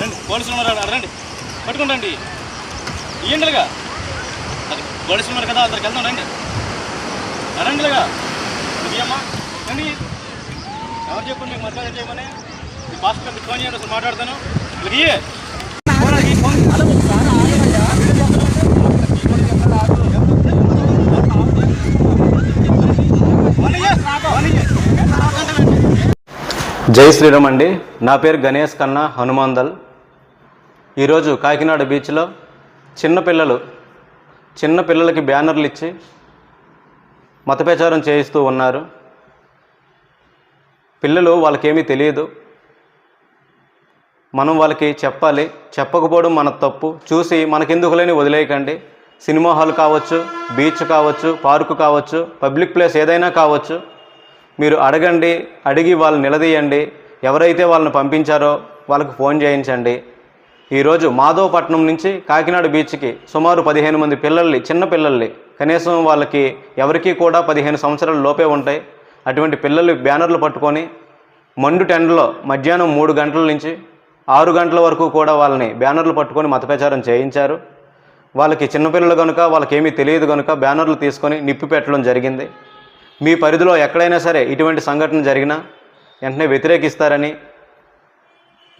రండి పోలీసులు ఉన్నారు రండి. పట్టుకుంటండి ఇయ్యండిగా అది పోలీసులు ఉన్నారు కదా అందరికి వెళ్దాం రండి. రండిగా ఇయ్యమ్మా రండి ఎవరు చెప్పండి మీకు మసాలా చేయమని? ఈ పాస్టర్ ఫోన్ చేయండి అసలు మాట్లాడతాను. ఇది ఇయ్యే. జై శ్రీరామ్ అండి. నా పేరు గణేష్ కన్నా హనుమాందల్. ఈరోజు కాకినాడ బీచ్లో చిన్నపిల్లలు చిన్న పిల్లలకి బ్యానర్లు ఇచ్చి మతప్రచారం చేయిస్తూ ఉన్నారు. పిల్లలు వాళ్ళకేమీ తెలియదు. మనం వాళ్ళకి చెప్పాలి. చెప్పకపోవడం మన తప్పు. చూసి మనకెందుకులేని వదిలేయకండి. సినిమా హాల్ కావచ్చు బీచ్ కావచ్చు పార్కు కావచ్చు పబ్లిక్ ప్లేస్ ఏదైనా కావచ్చు. మీరు అడగండి అడిగి వాళ్ళు నిలదీయండి. ఎవరైతే వాళ్ళని పంపించారో వాళ్ళకి ఫోన్ చేయించండి. ఈరోజు మాధవపట్నం నుంచి కాకినాడ బీచ్కి సుమారు పదిహేను మంది పిల్లల్ని చిన్న పిల్లల్ని కనీసం వాళ్ళకి ఎవరికీ కూడా పదిహేను సంవత్సరాల లోపే ఉంటాయి. అటువంటి పిల్లలు బ్యానర్లు పట్టుకొని మండు టెండలో మధ్యాహ్నం మూడు గంటల నుంచి ఆరు గంటల వరకు కూడా వాళ్ళని బ్యానర్లు పట్టుకొని మతప్రచారం చేయించారు. వాళ్ళకి చిన్నపిల్లలు కనుక వాళ్ళకేమీ తెలియదు కనుక బ్యానర్లు తీసుకొని నిప్పి పెట్టడం జరిగింది. మీ పరిధిలో ఎక్కడైనా సరే ఇటువంటి సంఘటన జరిగినా వెంటనే వ్యతిరేకిస్తారని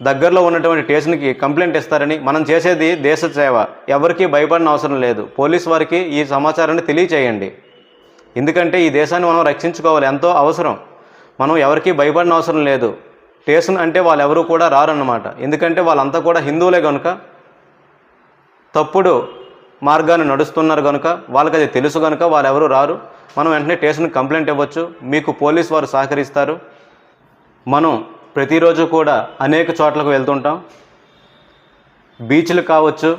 దగ్గరలో ఉన్నటువంటి స్టేషన్కి కంప్లైంట్ ఇస్తారని మనం చేసేది దేశ సేవ. ఎవరికీ భయపడిన అవసరం లేదు. పోలీస్ వారికి ఈ సమాచారాన్ని తెలియచేయండి. ఎందుకంటే ఈ దేశాన్ని మనం రక్షించుకోవాలి. ఎంతో అవసరం. మనం ఎవరికీ భయపడిన అవసరం లేదు. స్టేషన్ అంటే వాళ్ళు ఎవరు కూడా రారన్నమాట. ఎందుకంటే వాళ్ళంతా కూడా హిందువులే కనుక తప్పుడు మార్గాన్ని నడుస్తున్నారు కనుక వాళ్ళకి అది తెలుసు కనుక వాళ్ళు ఎవరు రారు. మనం వెంటనే స్టేషన్కి కంప్లైంట్ ఇవ్వచ్చు. మీకు పోలీస్ వారు సహకరిస్తారు. మనం ప్రతిరోజు కూడా అనేక చోట్లకు వెళ్తుంటాం. బీచ్లు కావచ్చు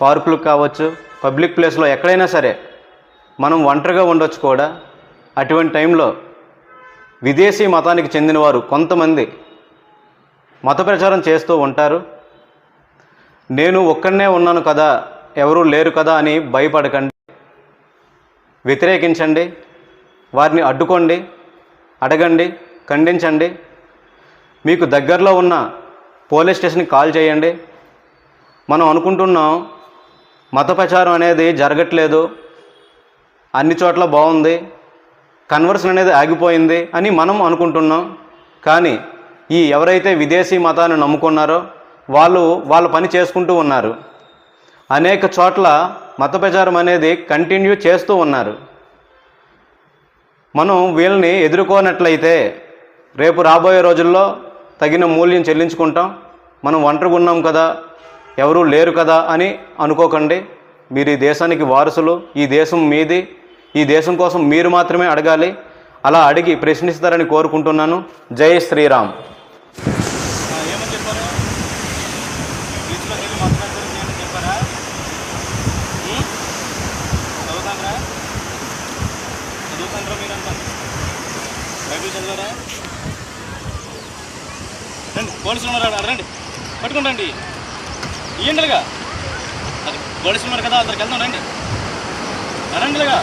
పార్కులు కావచ్చు పబ్లిక్ ప్లేస్లో ఎక్కడైనా సరే మనం ఒంటరిగా ఉండొచ్చు కూడా. అటువంటి టైంలో విదేశీ మతానికి చెందినవారు కొంతమంది మత ప్రచారం చేస్తూ ఉంటారు. నేను ఒక్కడనే ఉన్నాను కదా ఎవరూ లేరు కదా అని భయపడకండి. వ్యతిరేకించండి. వారిని అడ్డుకోండి అడగండి ఖండించండి. మీకు దగ్గరలో ఉన్న పోలీస్ స్టేషన్కి కాల్ చేయండి. మనం అనుకుంటున్నాం మత ప్రచారం అనేది జరగట్లేదు. అన్ని చోట్ల బాగుంది. కన్వర్షన్ అనేది ఆగిపోయింది అని మనం అనుకుంటున్నాం. కానీ ఈ ఎవరైతే విదేశీ మతాన్ని నమ్ముకున్నారో వాళ్ళు వాళ్ళ పని చేసుకుంటూ ఉన్నారు. అనేక చోట్ల మత ప్రచారం అనేది కంటిన్యూ చేస్తూ ఉన్నారు. మనం వీళ్ళని ఎదుర్కోనట్లయితే రేపు రాబోయే రోజుల్లో తగిన మూల్యం చెల్లించుకుంటాం. మనం ఒంటరిగా ఉన్నాం కదా ఎవరూ లేరు కదా అని అనుకోకండి. మీరు ఈ దేశానికి వారసులు ఈ దేశం మీది ఈ దేశం కోసం మీరు మాత్రమే అడగాలి. అలా అడిగి ప్రశ్నిస్తారని కోరుకుంటున్నాను. జై శ్రీరామ్. బైబిల్ రండి పోలీసులు ఉన్నారు అక్కడ రండి. పట్టుకుంటండి ఇయ్యండిగా అది పోలీసులు ఉన్నారు కదా అద్దరికి వెళ్దాం రండి. రండిగా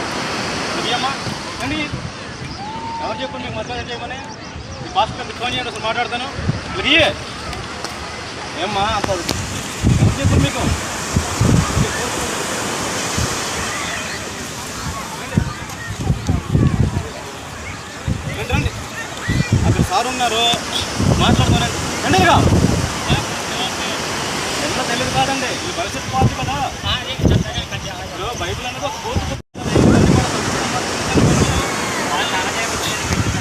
ఇయ్యమ్మా రండి. ఎవరు చెప్పండి మీకు మర్యాద చేయమని మీ పాస్టర్ గారికి ఫోన్ చేయండి అసలు మాట్లాడతాను. ఇది ఇయ్యే. ఏమ్మా అంత ఎవరు చెప్పండి మీకు రండి రండి అక్కడ సార్ ఉన్నారు రండి ఎంత తెలియదు కాదండి. ఈ భవిష్యత్తు పాటు కదా. బైబిల్ అనేది ఒక బోధ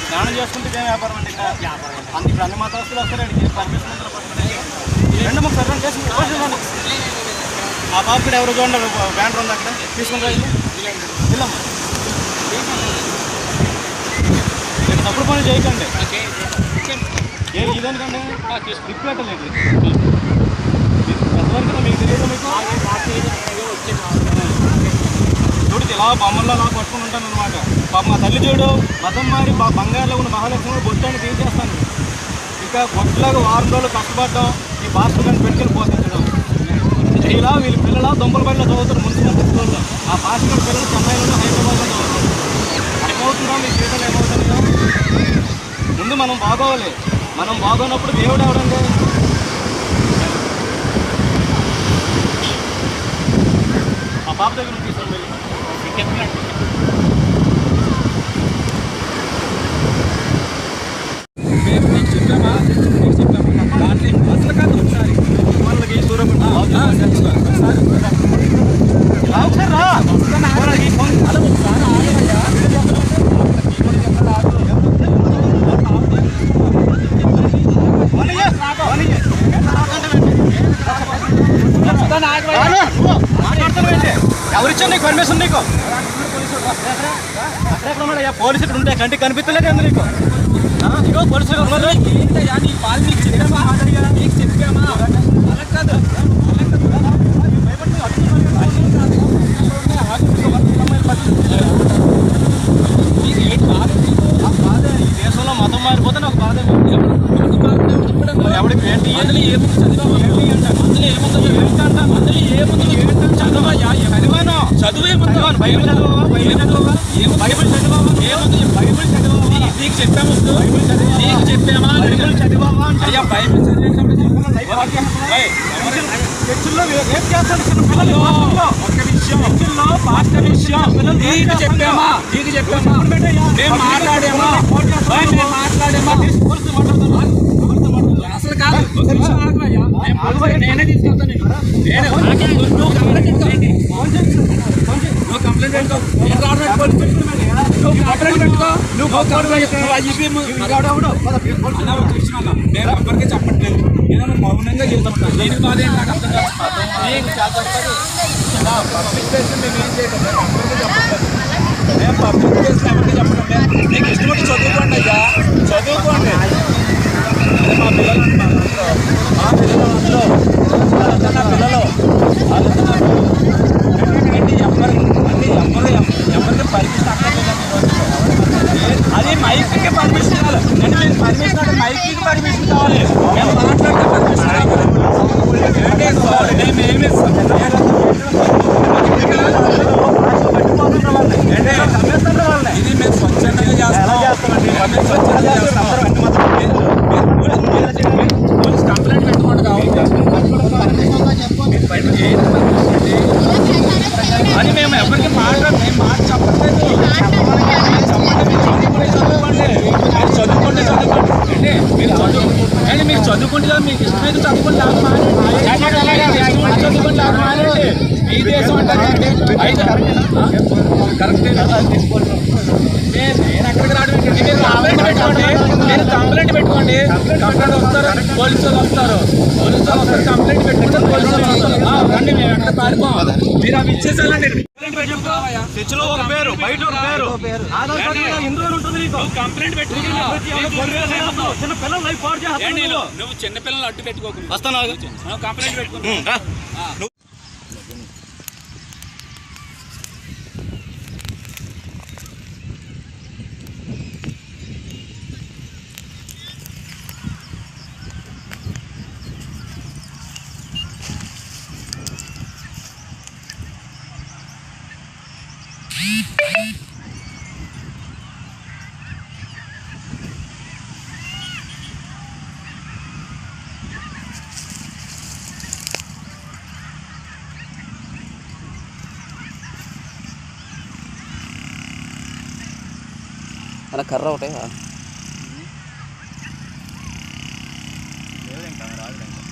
స్నానం చేసుకుంటే ఏం వ్యాపారం అండి ఇప్పుడు అన్ని మతస్థులు వస్తారండి పర్మిషన్. రెండు ముక్క సర్వం చేసి ఆ కూడా ఎవరు చూడండి? బ్యానర్ ఉంది అక్కడ. తీసుకుని రా ఇల్లు. వెళ్ళమ్మా తప్పుడు పని చేయకండి ఏ ఇదేంటండి స్లిప్ పెట్టలేదు ఎంతవరకు మీకు తెలియదు మీకు చూడు ఇలా బొమ్మల్లో అలా పట్టుకుని ఉంటాను అనమాట పాప మా తల్లి చూడు మతం మారి బా బంగారులో ఉన్న మహాలక్ష్మి బొట్టాన్ని తీసేస్తాను ఇంకా బొట్లాగా వారం రోజులు కష్టపడడం ఈ గారిని పెట్టుకెళ్ళి పోషించడం ఇలా వీళ్ళ పిల్లల దొంగల బడిలో చదువుతారు మున్సిపల్ స్కూల్లో ఆ భాస్కర్ పిల్లలు చెన్నైలో హైదరాబాద్లో చదువుతారు ఏమవుతుందో మీ జీవితంలో ఏమవుతున్నాయో ముందు మనం బాగోవాలి. మనం బాగోనప్పుడు దేవుడు ఎవడండి? ఆ బాబు దగ్గర తీసుకొని వెళ్ళి మేము నీకు చెప్పామా నీకు చెప్పామా దాన్ని అసలు కాదు ఒకసారి వాళ్ళకి సూర్యపంట ఒకసారి రా వాళ్ళకి ఫోన్- అలా ఒకసారి ఆగమయ్యా వనయ్య, వనయ్య. ఒకసారి ఆగమయ్యా రాను, నువ్వు మాట్లాడుతున్నావేంటి? ఎవరిచ్చారు నీకు? పర్మిషన్ పోలీసు ఇక్కడ ఉంటాయి కంటికి కనిపించలేదు ఎందుకు నీకు ఇగో పోలీసులు ఇక్కడ ఉన్నారు. ఏంటయ్యా నీ పాలు నీకు చెప్పామా నీకు చెప్పామా ఆ దేశంలో మతం మారిపోతే నాకు బాధ ఎవడికి ఏంటి అందులో ఏముంది చదివామా అందులో ఏముందో ఏంటంట అందులో ఏముందో ఏంటంట చదివాను చదువు చదివాను బైబిల్ చదివావా? బైబిల్ చదివావా? ఏం- బైబిల్ చదివావా? ఏముంది బైబిల్ చదివావా? నీ- నీకు చెప్పాము నీకు చెప్పామా బైబిల్ చదివావా అంటే అయ్యా బైబిల్ చదివేటప్పుడు చర్చిల్లో చిన్న పిల్లలు. ఒక్క విషయం చర్చిల్లో పాస్టర్ విషయం నీకు. చెప్పామా? నీకు చెప్పామా? మేము మాట్లాడామా? మేము మాట్లాడామా? మాట్లాడుతున్నారు. అసలు కాదు. నేను తీసుకెళ్తాను. నేను నువ్వు కంప్లైంట్ పెట్టుకో. నువ్వు కంప్లైంట్ పెట్టుకో నేను రావడం పోలీస్ స్టేషన్ మీద. నువ్వు కంప్లైంట్ పెట్టుకో నువ్వు కంప్లైంట్ పెట్టుకో. నువ్వు అది చెప్పి ము- అన్న ఒక నేను ఎవరికి చెప్పట్లేదు. నేను మౌనంగా చెప్తాను దీనికి బాధ ఏంటి నాకు అర్థం కాదు. నీకు చాలా వస్తుంది. ఇలా పబ్లిక్ మేము ప్లేస్ ఎవరికి చెప్పడం లేదు. నీకు ఇష్టం వచ్చి చదువుకోండి అయ్యా. చదువుకోండి. మా పిల్లలు అంటున్నారు అందులో. మా పిల్లలు అందులో వాళ్ళంతా నా పిల్లలు వాళ్ళంతా నా పిల్లలు ఏంటి ఎవరు అంటే ఎవరు ఎవరికి పర్మిషన్ అక్కర్లేదండి ఈరోజు. అది మైక్కి పర్మిషన్ కావాలి అంటే మీకు పర్మిషన్ అంటే మైక్కి పర్మిషన్ కావాలి. మేము మాట్లాడితే పర్మిషన్ కావాలి. ఏంటి సారీ మేము ఏమి ఇది మేము స్వచ్ఛందంగా చేస్తాం. మేము స్వచ్ఛందంగా చేస్తాం పోలీస్ కంప్లైంట్ పెట్టుకోండి కావాలి అని మేము ఎవరికి మాట్లాడు మేము మాట చెప్పట్లేదు చెప్పండి మీరు చదువుకునే చదువుకోండి మీరు చదువుకోండి చదువుకోండి అంటే మీరు చదువు అంటే మీరు చదువుకుంటే కదా మీకు ఇష్టమైతే చదువుకోండి లేకపోతే మానేయండి. మీకు ఇష్టమైతే చదువుకోండి లేకపోతే మానేయండి. మీ దేశం అంటారండి నేను ఎక్కడికి రావడం మీరు కంప్లైంట్ పెట్టుకోండి మీరు కంప్లైంట్ పెట్టుకోండి కంప్లైంట్ వస్తారు పోలీసు వాళ్ళు వస్తారు పోలీసు వాళ్ళు వస్తారు కంప్లైంట్ పెట్టుకుంటే పోలీసు వాళ్ళు వస్తారు రండి మేము ఎక్కడ పారిపోం. మీరు అవి చర్చిలో ఒక పేరు బయట ఒక పేరు. ఆధార్ కార్డు మీద ఎన్ని రోజులు ఉంటుంది నీకు కంప్లైంట్ చిన్న పిల్లలు లైఫ్ పాడు చేస్తాను నువ్వు. నువ్వు? చిన్నపిల్లలు అడ్డు పెట్టుకోకు వస్తాను. కంప్లైంట్ పెట్టుకో కర్ర ఒకటే లేదండి, రాదులేండి.